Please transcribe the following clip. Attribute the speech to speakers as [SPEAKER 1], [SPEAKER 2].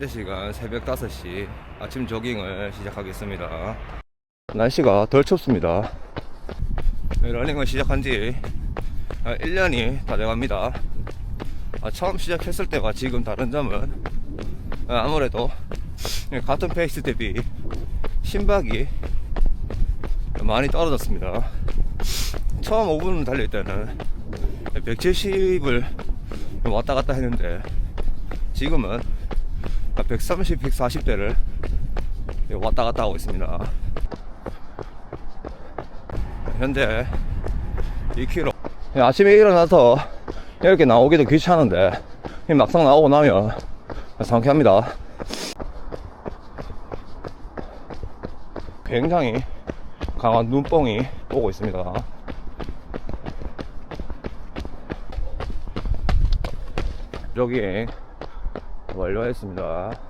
[SPEAKER 1] 현재 시간 새벽 5시 아침 조깅을 시작하겠습니다. 날씨가 덜 춥습니다. 네, 러닝을 시작한 지 1년이 다 돼갑니다. 아, 처음 시작했을 때와 지금 다른 점은 아, 아무래도 같은 페이스 대비 심박이 많이 떨어졌습니다. 처음 5분 달릴 때는 170을 왔다 갔다 했는데 지금은 130, 140대를 왔다 갔다 하고 있습니다. 현재 2km. 아침에 일어나서 이렇게 나오기도 귀찮은데 막상 나오고 나면 상쾌합니다. 굉장히 강한 눈뽕이 오고 있습니다. 조깅 완료했습니다.